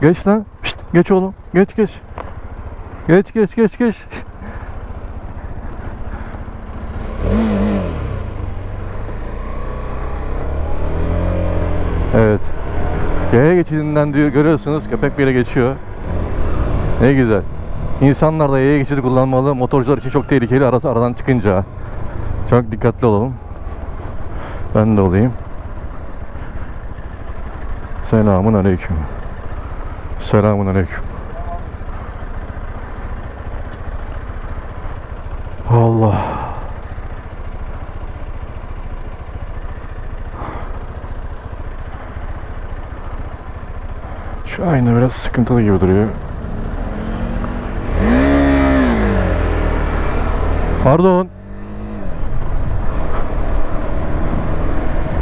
Geç lan. Şşt, geç oğlum. Geç geç. Geç geç geç geç. Evet. Yaya geçidinden diyor görüyorsunuz köpek bile geçiyor. Ne güzel. İnsanlar da yaya geçidi kullanmalı. Motorcular için çok tehlikeli arası aradan çıkınca. Çok dikkatli olalım. Ben de olayım. Selamun aleyküm. Selamun aleyküm. Allah. Şu ayna biraz sıkıntılı gibi duruyor. Pardon.